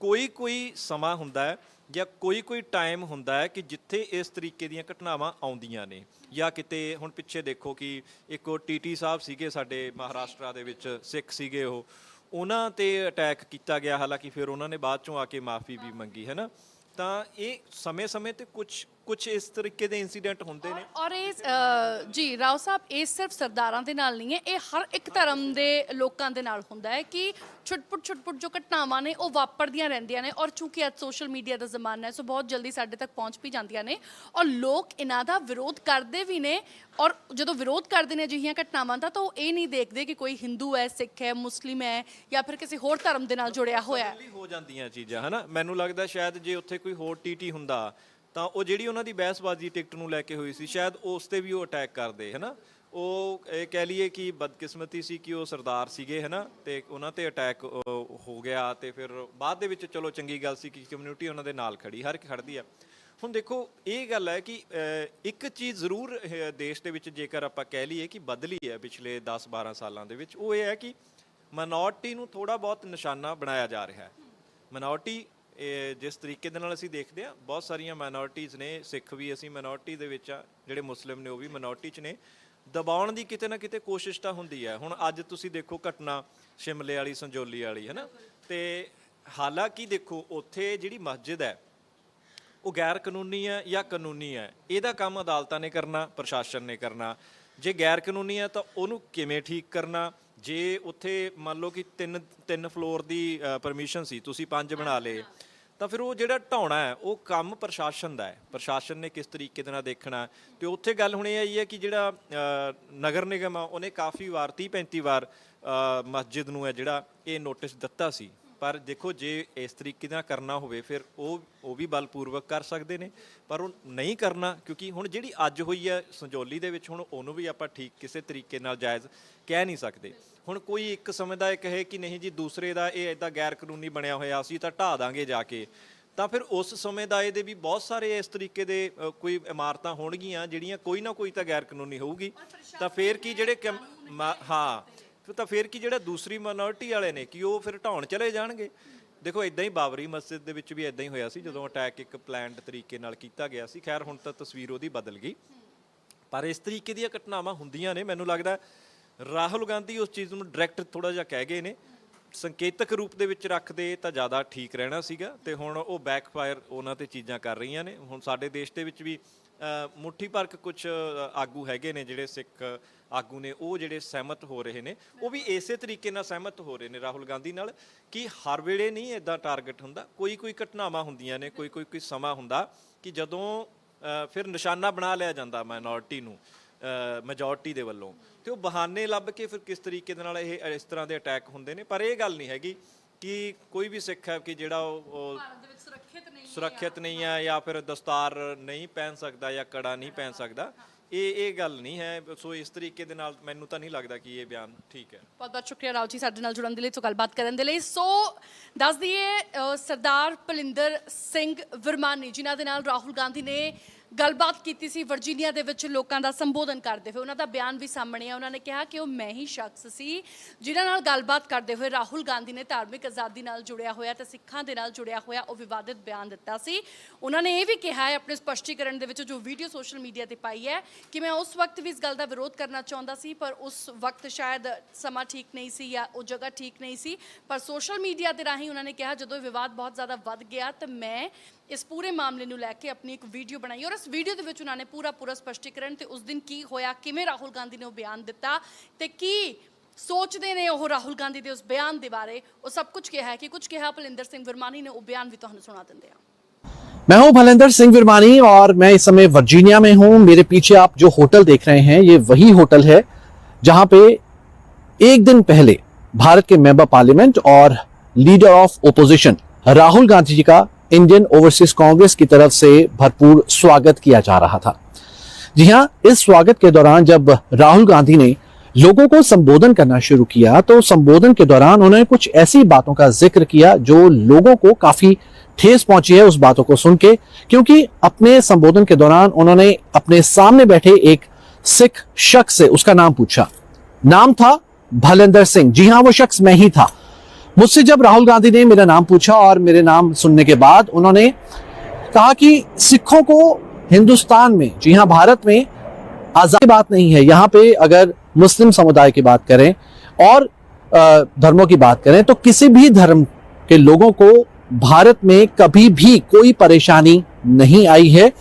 ਕੋਈ ਕੋਈ ਸਮਾਂ ਹੁੰਦਾ ਹੈ ਜਾਂ ਕੋਈ ਕੋਈ ਟਾਈਮ ਹੁੰਦਾ ਹੈ ਕਿ ਜਿੱਥੇ ਇਸ ਤਰੀਕੇ ਦੀਆਂ ਘਟਨਾਵਾਂ ਆਉਂਦੀਆਂ ਨੇ। ਜਾਂ ਕਿਤੇ ਹੁਣ ਪਿੱਛੇ ਦੇਖੋ ਕਿ ਇੱਕ ਉਹ ਟੀਟੀ ਸਾਹਿਬ ਸੀਗੇ ਸਾਡੇ ਮਹਾਰਾਸ਼ਟਰ ਦੇ ਵਿੱਚ, ਸਿੱਖ ਸੀਗੇ ਉਹ। ਉਹਨਾਂ ਤੇ ਅਟੈਕ ਕੀਤਾ ਗਿਆ, ਹਾਲਾਂਕਿ ਫਿਰ ਉਹਨਾਂ ਨੇ ਬਾਅਦ ਚੋਂ ਆ ਕੇ ਮਾਫੀ ਵੀ ਮੰਗੀ, ਹੈ ਨਾ? ਤਾਂ ਇਹ ਸਮੇਂ-ਸਮੇਂ ਤੇ ਕੁਝ ਕੁਝ ਇਸ ਤਰੀਕੇ ਦੇ ਇਨਸੀਡੈਂਟ ਹੁੰਦੇ ਨੇ? ਔਰ ਇਹ ਜੀ ਰਾਓ ਸਾਹਿਬ ਇਹ ਸਿਰਫ ਸਰਦਾਰਾਂ ਦੇ ਨਾਲ ਨਹੀਂ ਹੈ ਇਹ ਹਰ ਇੱਕ ਧਰਮ ਦੇ ਲੋਕਾਂ ਦੇ ਨਾਲ ਹੁੰਦਾ ਹੈ ਕਿ ਛੁਟਪੁਟ ਛੁਟਪੁਟ ਜੋ ਘਟਨਾਵਾਂ ਨੇ ਉਹ ਵਾਪਰਦੀਆਂ ਰਹਿੰਦੀਆਂ ਨੇ ਔਰ ਚੂੰਕਿ ਅੱਜ ਸੋਸ਼ਲ ਮੀਡੀਆ ਦਾ ਜ਼ਮਾਨਾ ਹੈ ਸੋ ਬਹੁਤ ਜਲਦੀ ਸਾਡੇ ਤੱਕ ਪਹੁੰਚ ਵੀ ਜਾਂਦੀਆਂ ਨੇ ਔਰ ਲੋਕ ਇਹਨਾਂ ਦਾ ਵਿਰੋਧ ਕਰਦੇ ਵੀ ਨੇ ਔਰ ਜਦੋਂ ਵਿਰੋਧ ਕਰਦੇ ਨੇ ਅਜਿਹੀਆਂ ਘਟਨਾਵਾਂ ਦਾ ਤਾਂ ਉਹ ਇਹ ਨਹੀਂ ਦੇਖਦੇ ਕਿ ਕੋਈ ਹਿੰਦੂ ਹੈ ਸਿੱਖ ਹੈ ਮੁਸਲਿਮ ਹੈ ਜਾਂ ਫਿਰ ਕਿਸੇ ਹੋਰ ਧਰਮ ਦੇ ਨਾਲ ਜੁੜਿਆ ਹੋਇਆ ਹੈ। ਹੋ ਜਾਂਦੀਆਂ ਚੀਜ਼ਾਂ ਹਨਾ? ਮੈਨੂੰ ਲੱਗਦਾ ਸ਼ਾਇਦ ਜੇ ਉੱਥੇ ਕੋਈ ਹੋਰ ਟੀਟੀ ਹੁੰਦਾ ਤਾਂ ਉਹ ਜਿਹੜੀ ਉਹਨਾਂ ਦੀ ਬਹਿਸਬਾਜ਼ੀ ਟਿਕਟ ਨੂੰ ਲੈ ਕੇ ਹੋਈ ਸੀ, ਸ਼ਾਇਦ ਉਸ ਤੇ ਵੀ ਉਹ ਅਟੈਕ ਕਰਦੇ, ਹਨਾ? ਉਹ ਇਹ ਕਹਿ ਲਈਏ ਕਿ ਬਦਕਿਸਮਤੀ ਸੀ ਕਿ ਉਹ ਸਰਦਾਰ ਸੀਗੇ, ਹਨਾ? ਤੇ ਉਹਨਾਂ ਤੇ ਅਟੈਕ ਹੋ ਗਿਆ ਤੇ ਫਿਰ ਬਾਅਦ ਦੇ ਵਿੱਚ ਚਲੋ ਚੰਗੀ ਗੱਲ ਸੀ ਕਿ ਕਮਿਊਨਿਟੀ ਉਹਨਾਂ ਦੇ ਨਾਲ ਖੜੀ, ਹਰ ਇੱਕ ਖੜਦੀ ਆ। ਹੁਣ ਦੇਖੋ, ਇਹ ਗੱਲ ਹੈ ਕਿ ਇੱਕ ਚੀਜ਼ ਜ਼ਰੂਰ ਦੇਸ਼ ਦੇ ਵਿੱਚ ਜੇਕਰ ਆਪਾਂ ਕਹਿ ਲਈਏ ਕਿ ਬਦਲੀ ਹੈ ਪਿਛਲੇ 10-12 ਸਾਲਾਂ ਦੇ ਵਿੱਚ, ਉਹ ਇਹ ਹੈ ਕਿ ਮਿਨੋਰਟੀ ਨੂੰ ਥੋੜਾ ਬਹੁਤ ਨਿਸ਼ਾਨਾ ਬਣਾਇਆ ਜਾ ਰਿਹਾ ਹੈ। ਇਹ ਜਿਸ ਤਰੀਕੇ ਦੇ ਨਾਲ ਅਸੀਂ ਦੇਖਦੇ ਆ ਬਹੁਤ ਸਾਰੀਆਂ ਮਾਈਨੋਰਟੀਜ਼ ਨੇ, ਸਿੱਖ ਵੀ ਅਸੀਂ ਮਿਨੋਰਟੀ ਦੇ ਵਿੱਚ ਆ ਜਿਹੜੇ ਮੁਸਲਿਮ ਨੇ ਉਹ ਵੀ ਮਿਨੋਰਟੀ 'ਚ ਨੇ। ਦਬਾਉਣ ਦੀ ਕਿਤੇ ਨਾ ਕਿਤੇ ਕੋਸ਼ਿਸ਼ ਤਾਂ ਹੁੰਦੀ ਹੈ। ਹੁਣ ਅੱਜ ਤੁਸੀਂ ਦੇਖੋ ਘਟਨਾ ਸ਼ਿਮਲੇ ਵਾਲੀ, ਸੰਜੋਲੀ ਵਾਲੀ ਹੈ ਨਾ ਤੇ ਹਾਲਾਂਕਿ ਦੇਖੋ, ਉੱਥੇ ਜਿਹੜੀ ਮਸਜਿਦ ਹੈ, ਉਹ ਗੈਰ ਕਾਨੂੰਨੀ ਹੈ ਜਾਂ ਕਾਨੂੰਨੀ ਹੈ? ਇਹਦਾ ਕੰਮ ਅਦਾਲਤਾਂ ਨੇ ਕਰਨਾ, ਪ੍ਰਸ਼ਾਸਨ ਨੇ ਕਰਨਾ। ਜੇ ਗੈਰ ਕਾਨੂੰਨੀ ਹੈ ਤਾਂ ਉਹਨੂੰ ਕਿਵੇਂ ਠੀਕ ਕਰਨਾ? ਜੇ ਉੱਥੇ ਮੰਨ ਲਓ ਕਿ ਤਿੰਨ ਤਿੰਨ ਫਲੋਰ ਦੀ ਪਰਮਿਸ਼ਨ ਸੀ, ਤੁਸੀਂ ਪੰਜ ਬਣਾ ਲਏ ਤਾਂ ਫਿਰ ਉਹ ਜਿਹੜਾ ਢਾਉਣਾ ਹੈ, ਉਹ ਕੰਮ ਪ੍ਰਸ਼ਾਸਨ ਦਾ ਹੈ ਪ੍ਰਸ਼ਾਸਨ ਨੇ ਕਿਸ ਤਰੀਕੇ ਦੇ ਨਾਲ ਦੇਖਣਾ ਹੈ। ਤੇ ਉੱਥੇ ਗੱਲ ਹੁਣ ਇਹ ਆਈ ਹੈ ਕਿ ਜਿਹੜਾ ਨਗਰ ਨਿਗਮ ਆ, ਉਹਨੇ ਕਾਫੀ ਵਾਰ 30 35 ਵਾਰ ਮਸਜਿਦ ਨੂੰ ਹੈ ਜਿਹੜਾ ਇਹ ਨੋਟਿਸ ਦਿੱਤਾ ਸੀ ਪਰ ਦੇਖੋ, ਜੇ ਇਸ ਤਰੀਕੇ ਨਾਲ ਕਰਨਾ ਹੋਵੇ, ਫਿਰ ਉਹ ਉਹ ਵੀ ਬਲਪੂਰਵਕ ਕਰ ਸਕਦੇ ਨੇ। ਪਰ ਉਹ ਨਹੀਂ ਕਰਨਾ, ਕਿਉਂਕਿ ਹੁਣ ਜਿਹੜੀ ਅੱਜ ਹੋਈ ਹੈ ਸੰਜੋਲੀ ਦੇ ਵਿੱਚ, ਹੁਣ ਉਹਨੂੰ ਵੀ ਆਪਾਂ ਠੀਕ ਕਿਸੇ ਤਰੀਕੇ ਨਾਲ ਜਾਇਜ਼ ਕਹਿ ਨਹੀਂ ਸਕਦੇ। ਹੁਣ ਕੋਈ ਇੱਕ ਸਮਝਦਾ ਹੈ ਕਹੇ ਕਿ ਨਹੀਂ ਜੀ, ਦੂਸਰੇ ਦਾ ਇਹ ਇਦਾਂ ਗੈਰ ਕਾਨੂੰਨੀ ਬਣਿਆ ਹੋਇਆ, ਅਸੀਂ ਤਾਂ ਢਾ ਦਾਂਗੇ ਜਾ ਕੇ। ਤਾਂ ਫਿਰ ਉਸ ਸਮੇਂ ਦਾ ਇਹਦੇ ਵੀ ਬਹੁਤ ਸਾਰੇ ਇਸ ਤਰੀਕੇ ਦੇ ਕੋਈ ਇਮਾਰਤਾਂ ਹੋਣਗੀਆਂ, ਜਿਹੜੀਆਂ ਕੋਈ ਨਾ ਕੋਈ ਤਾਂ ਗੈਰ ਕਾਨੂੰਨੀ ਹੋਊਗੀ। ਤਾਂ ਫਿਰ ਕੀ ਜਿਹੜੇ ਕੈਮ- ਮਾ- ਹਾਂ। ਫਿਰ ਤਾਂ ਫਿਰ ਕੀ ਜਿਹੜਾ ਦੂਸਰੀ ਮਿਨੋਰਟੀ ਵਾਲੇ ਨੇ ਕਿ ਉਹ ਫਿਰ ਢਾਉਣ ਚਲੇ ਜਾਣਗੇ? ਦੇਖੋ ਇਦਾਂ ਹੀ ਬਾਬਰੀ ਮਸਜਿਦ ਦੇ ਵਿੱਚ ਵੀ ਇਦਾਂ ਹੀ ਹੋਇਆ ਸੀ, ਜਦੋਂ ਅਟੈਕ ਇੱਕ ਪਲਾਨਡ ਤਰੀਕੇ ਨਾਲ ਕੀਤਾ ਗਿਆ ਸੀ। ਖੈਰ, ਹੁਣ ਤਾਂ ਤਸਵੀਰ ਉਹਦੀ ਬਦਲ ਗਈ। ਪਰ ਇਸ ਤਰੀਕੇ ਦੀਆਂ ਘਟਨਾਵਾਂ ਹੁੰਦੀਆਂ ਨੇ। ਮੈਨੂੰ ਲੱਗਦਾ ਰਾਹੁਲ ਗਾਂਧੀ ਉਸ ਚੀਜ਼ ਨੂੰ ਡਾਇਰੈਕਟ ਥੋੜਾ ਜਿਹਾ ਕਹਿ ਗਏ ਨੇ। ਸੰਕੇਤਕ ਰੂਪ ਦੇ ਵਿੱਚ ਰੱਖਦੇ ਤਾਂ ਜ਼ਿਆਦਾ ਠੀਕ ਰਹਿਣਾ ਸੀਗਾ ਤੇ ਹੁਣ ਉਹ ਬੈਕਫਾਇਰ ਉਹਨਾਂ ਤੇ ਚੀਜ਼ਾਂ ਕਰ ਰਹੀਆਂ ਨੇ। ਹੁਣ ਸਾਡੇ ਦੇਸ਼ ਦੇ ਵਿੱਚ ਵੀ ਮੁੱਠੀ ਭਰ ਕੁਝ ਆਗੂ ਹੈਗੇ ਨੇ ਜਿਹੜੇ ਸਿੱਖ ਆਗੂ ਨੇ, ਉਹ ਜਿਹੜੇ ਸਹਿਮਤ ਹੋ ਰਹੇ ਨੇ। ਉਹ ਵੀ ਇਸੇ ਤਰੀਕੇ ਨਾਲ ਸਹਿਮਤ ਹੋ ਰਹੇ ਨੇ ਰਾਹੁਲ ਗਾਂਧੀ ਨਾਲ ਕਿ ਹਰ ਵੇਲੇ ਨਹੀਂ ਇਦਾਂ ਟਾਰਗੇਟ ਹੁੰਦਾ। ਕੋਈ ਕੋਈ ਘਟਨਾਵਾਂ ਹੁੰਦੀਆਂ ਨੇ ਕੋਈ ਕੋਈ ਕੋਈ ਸਮਾਂ ਹੁੰਦਾ ਕਿ ਜਦੋਂ ਫਿਰ ਨਿਸ਼ਾਨਾ ਬਣਾ ਲਿਆ ਜਾਂਦਾ ਮਾਈਨੋਰਟੀ ਨੂੰ। ਮੈਜੋਰਟੀ ਦੇ ਵੱਲੋਂ। ਤੇ ਉਹ ਬਹਾਨੇ ਲੱਭ ਕੇ ਫਿਰ ਕਿਸ ਤਰੀਕੇ ਦੇ ਨਾਲ ਇਹ ਇਸ ਤਰ੍ਹਾਂ ਦੇ ਅਟੈਕ ਹੁੰਦੇ ਨੇ? ਪਰ ਇਹ ਗੱਲ ਨਹੀਂ ਹੈਗੀ ਕਿ ਕੋਈ ਵੀ ਸਿੱਖ ਹੈ ਕਿ ਜਿਹੜਾ ਉਹ ਉਹ ਭਾਰਤ ਦੇ ਵਿੱਚ ਸੁਰੱਖਿਅਤ ਨਹੀਂ ਸੁਰੱਖਿਅਤ ਨਹੀਂ ਹੈ ਜਾਂ ਫਿਰ ਦਸਤਾਰ ਨਹੀਂ ਪਹਿਨ ਸਕਦਾ ਜਾਂ ਕੜਾ ਨਹੀਂ ਪਹਿਨ ਸਕਦਾ ਇਹ ਇਹ ਗੱਲ ਨਹੀਂ ਹੈ। ਸੋ ਇਸ ਤਰੀਕੇ ਦੇ ਨਾਲ ਮੈਨੂੰ ਤਾਂ ਨਹੀਂ ਲੱਗਦਾ ਕਿ ਇਹ ਬਿਆਨ ਠੀਕ ਹੈ। ਬਹੁਤ ਬਹੁਤ ਸ਼ੁਕਰੀਆ ਰਾਓ ਜੀ ਸਾਡੇ ਨਾਲ ਜੁੜਨ ਦੇ ਲਈ ਸੋ ਗੱਲਬਾਤ ਕਰਨ ਦੇ ਲਈ। ਸੋ ਦੱਸ ਦਈਏ ਸਰਦਾਰ ਭਲਿੰਦਰ ਸਿੰਘ ਵਰਮਾਨੀ ਜਿਨ੍ਹਾਂ ਦੇ ਨਾਲ ਰਾਹੁਲ ਗਾਂਧੀ ਨੇ ਗੱਲਬਾਤ ਕੀਤੀ ਸੀ ਵਰਜੀਨੀਆ ਦੇ ਵਿੱਚ ਲੋਕਾਂ ਦਾ ਸੰਬੋਧਨ ਕਰਦੇ ਹੋਏ। ਉਹਨਾਂ ਦਾ ਬਿਆਨ ਵੀ ਸਾਹਮਣੇ ਆ ਉਹਨਾਂ ਨੇ ਕਿਹਾ ਕਿ ਉਹ ਮੈਂ ਹੀ ਸ਼ਖਸ ਸੀ, ਜਿਨ੍ਹਾਂ ਨਾਲ ਗੱਲਬਾਤ ਕਰਦੇ ਹੋਏ ਰਾਹੁਲ ਗਾਂਧੀ ਨੇ ਧਾਰਮਿਕ ਆਜ਼ਾਦੀ ਨਾਲ ਜੁੜਿਆ ਹੋਇਆ ਤੇ ਸਿੱਖਾਂ ਦੇ ਨਾਲ ਜੁੜਿਆ ਹੋਇਆ ਉਹ ਵਿਵਾਦਿਤ ਬਿਆਨ ਦਿੱਤਾ ਸੀ। ਉਹਨਾਂ ਨੇ ਇਹ ਵੀ ਕਿਹਾ ਹੈ ਆਪਣੇ ਸਪਸ਼ਟੀਕਰਨ ਦੇ ਵਿੱਚ ਜੋ ਵੀਡੀਓ ਸੋਸ਼ਲ ਮੀਡੀਆ ਤੇ ਪਾਈ ਹੈ ਕਿ ਮੈਂ ਉਸ ਵਕਤ ਵੀ ਇਸ ਗੱਲ ਦਾ ਵਿਰੋਧ ਕਰਨਾ ਚਾਹੁੰਦਾ ਸੀ, ਪਰ ਉਸ ਵਕਤ ਸ਼ਾਇਦ ਸਮਾਂ ਠੀਕ ਨਹੀਂ ਸੀ ਜਾਂ ਉਹ ਜਗ੍ਹਾ ਠੀਕ ਨਹੀਂ ਸੀ। ਪਰ ਸੋਸ਼ਲ ਮੀਡੀਆ ਦੇ ਰਾਹੀਂ ਉਹਨਾਂ ਨੇ ਕਿਹਾ, ਜਦੋਂ ਵਿਵਾਦ ਬਹੁਤ ਜ਼ਿਆਦਾ ਵੱਧ ਗਿਆ ਤਾਂ ਮੈਂ ਇਸ ਪੂਰੇ ਮਾਮਲੇ ਨੂੰ ਲੈ ਕੇ ਆਪਣੀ ਇੱਕ ਵੀਡੀਓ ਬਣਾਈ ਔਰ ਇਸ ਵੀਡੀਓ ਦੇ ਵਿੱਚ ਉਹਨਾਂ ਨੇ ਪੂਰਾ ਪੂਰਾ ਸਪਸ਼ਟੀਕਰਨ ਤੇ ਉਸ ਦਿਨ ਕੀ ਹੋਇਆ ਕਿਵੇਂ ਰਾਹੁਲ ਗਾਂਧੀ ਨੇ ਉਹ ਬਿਆਨ ਦਿੱਤਾ ਤੇ ਕੀ ਸੋਚਦੇ ਨੇ ਉਹ ਰਾਹੁਲ ਗਾਂਧੀ ਦੇ ਉਸ ਬਿਆਨ ਦੇ ਬਾਰੇ ਉਹ ਸਭ ਕੁਝ ਕਿਹਾ ਹੈ ਕਿ ਕੁਝ ਕਿਹਾ ਭਲਿੰਦਰ ਸਿੰਘ ਵਰਮਾਨੀ ਨੇ ਉਹ ਬਿਆਨ ਵੀ ਤੁਹਾਨੂੰ ਸੁਣਾ ਦਿੰਦੇ ਆ मैं हूं भलेंदर सिंह विरमानी और मैं इस समय वर्जीनिया में हूं मेरे पीछे आप जो होटल देख रहे हैं ये वही होटल है जहां पे एक दिन पहले भारत के मेंबर पार्लियामेंट और leader of opposition Rahul Gandhi ji का इंडियन ओवरसीज कांग्रेस की तरफ़ से भरपूर स्वागत किया जा रहा था। जी हाँ, इस स्वागत के दौरान जब राहुल गांधी ने लोगों को संबोधन करना शुरू किया तो संबोधन के दौरान उन्होंने कुछ ऐसी बातों का ज़िक्र किया जो लोगों को काफ़ी ठेस पहुँची है उस बातों को सुन के, क्योंकि अपने संबोधन के दौरान उन्होंने अपने सामने बैठे एक सिख शख्स से उसका नाम पूछा। नाम था भलेंदर सिंह। जी हाँ, वो शख्स मैं ही था। मुझसे जब राहुल गांधी ने मेरा नाम पूछा और मेरे नाम सुनने के बाद उन्होंने कहा कि सिखों को हिंदुस्तान में, जी हाँ भारत में आज़ादी बात नहीं है। यहाँ पे अगर मुस्लिम समुदाय की बात करें और धर्मों की बात करें तो किसी भी धर्म के लोगों को भारत में कभी भी कोई परेशानी नहीं आई है।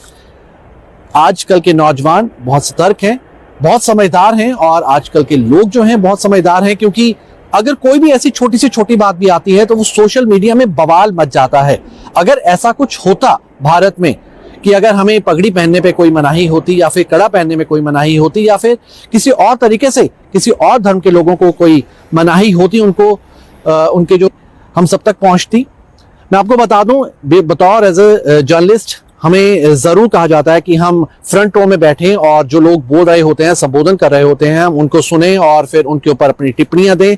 आजकल के नौजवान बहुत सतर्क हैं, बहुत समझदार हैं और आजकल के लोग जो हैं बहुत समझदार हैं, क्योंकि अगर कोई भी ऐसी छोटी से छोटी बात भी आती है तो वो सोशल मीडिया में बवाल मच जाता है। अगर ऐसा कुछ होता भारत में कि अगर हमें पगड़ी पहनने पे कोई मनाही होती या फिर कड़ा पहनने में कोई मनाही होती या फिर किसी और तरीके से किसी और धर्म के लोगों को कोई मनाही होती उनको अ, उनके जो हम सब तक पहुँचती। मैं आपको बता दूँ बतौर एज ए जर्नलिस्ट हमें ज़रूर कहा जाता है कि हम फ्रंट रो में बैठे और जो लोग बोल रहे होते हैं, संबोधन कर रहे होते हैं, हम उनको सुने और फिर उनके ऊपर अपनी टिप्पणियाँ दें।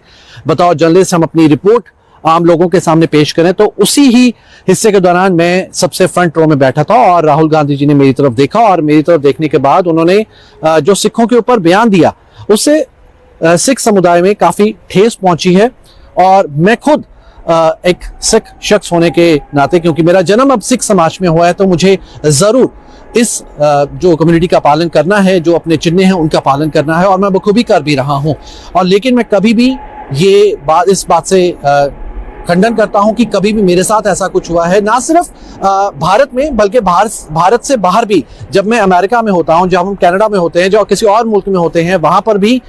बताओ, जर्नलिस्ट, हम अपनी रिपोर्ट आम लोगों के सामने पेश करें तो उसी ही हिस्से के दौरान मैं सबसे फ्रंट रो में बैठा था और राहुल गांधी जी ने मेरी तरफ़ देखा और मेरी तरफ़ देखने के बाद उन्होंने जो सिखों के ऊपर बयान दिया, उससे सिख समुदाय में काफ़ी ठेस पहुँची है और मैं खुद एक सिख शख्स होने के नाते, क्योंकि मेरा जन्म अब सिख समाज में हुआ है तो मुझे ज़रूर इस जो कम्युनिटी का पालन करना है, जो अपने चिन्ह हैं, उनका पालन करना है, और मैं बखूबी कर भी रहा हूँ। और लेकिन मैं कभी भी ये बात, इस बात से खंडन करता हूँ कि कभी भी मेरे साथ ऐसा कुछ हुआ है, ना सिर्फ़ भारत में, बल्कि भारत भारत से बाहर भी। जब मैं अमेरिका में होता हूँ, जब हम कनाडा में होते हैं, जब किसी और मुल्क में होते हैं, वहाँ पर भी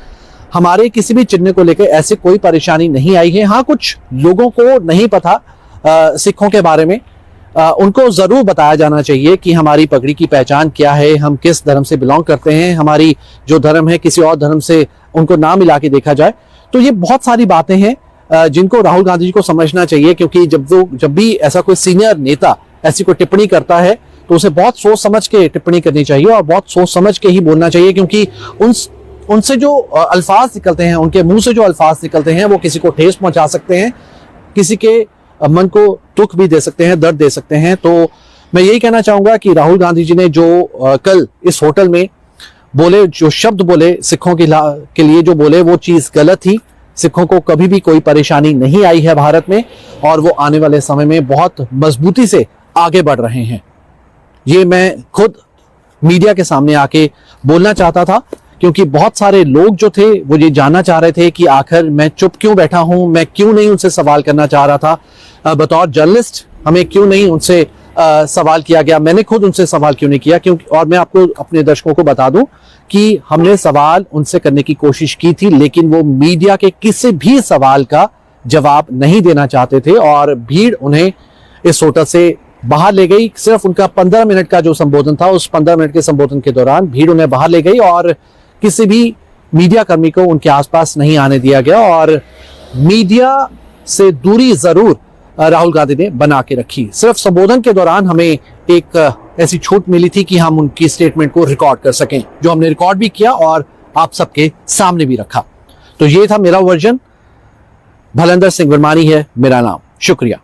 हमारे किसी भी चिन्ह को लेकर ऐसे कोई परेशानी नहीं आई है। हाँ कुछ लोगों को नहीं पता सिखों के बारे में। अ, उनको ज़रूर बताया जाना चाहिए कि हमारी पगड़ी की पहचान क्या है हम किस धर्म से बिलोंग करते हैं हमारी जो धर्म है किसी और धर्म से उनको ना मिला के देखा जाए। तो ये बहुत सारी बातें हैं जिनको राहुल गांधी जी को समझना चाहिए क्योंकि जब वो जब भी ऐसा कोई सीनियर नेता ऐसी कोई टिप्पणी करता है तो उसे बहुत सोच समझ के टिप्पणी करनी चाहिए और बहुत सोच समझ के ही बोलना चाहिए क्योंकि उन उनसे जो अल्फाज निकलते हैं, उनके मुँह से जो अल्फाज निकलते हैं, वो किसी को ठेस पहुँचा सकते हैं, किसी के मन को दुख भी दे सकते हैं, दर्द दे सकते हैं। तो मैं यही कहना चाहूँगा कि राहुल गांधी जी ने जो कल इस होटल में बोले, जो शब्द बोले, सिखों के के लिए जो बोले, वो चीज़ गलत थी। सिखों को कभी भी कोई परेशानी नहीं आई है भारत में, और वो आने वाले समय में बहुत मजबूती से आगे बढ़ रहे हैं। ये मैं खुद मीडिया के सामने आके बोलना चाहता था। क्योंकि बहुत सारे लोग जो थे वो ये जानना चाह रहे थे कि आखिर मैं चुप क्यों बैठा हूँ मैं क्यों नहीं उनसे सवाल करना चाह रहा था। बतौर जर्नलिस्ट हमें क्यों नहीं उनसे अ, सवाल किया गया? मैंने खुद उनसे सवाल क्यों नहीं किया? क्योंकि और मैं आपको अपने दर्शकों को बता दूँ कि हमने सवाल उनसे करने की कोशिश की थी लेकिन वो मीडिया के किसी भी सवाल का जवाब नहीं देना चाहते थे और भीड़ उन्हें इस होटल से बाहर ले गई। सिर्फ़ उनका पंद्रह मिनट का जो संबोधन था उस पंद्रह मिनट के संबोधन के दौरान भीड़ उन्हें बाहर ले गई और किसी भी मीडिया कर्मी को उनके आसपास नहीं आने दिया गया और मीडिया से दूरी ज़रूर राहुल गांधी ने बना के रखी। सिर्फ़ संबोधन के दौरान हमें एक ऐसी छूट मिली थी कि हम उनकी स्टेटमेंट को रिकॉर्ड कर सकें, जो हमने रिकॉर्ड भी किया और आप सबके सामने भी रखा। तो ये था मेरा वर्जन भलंदर सिंह वर्मानी है, मेरा नाम। शुक्रिया।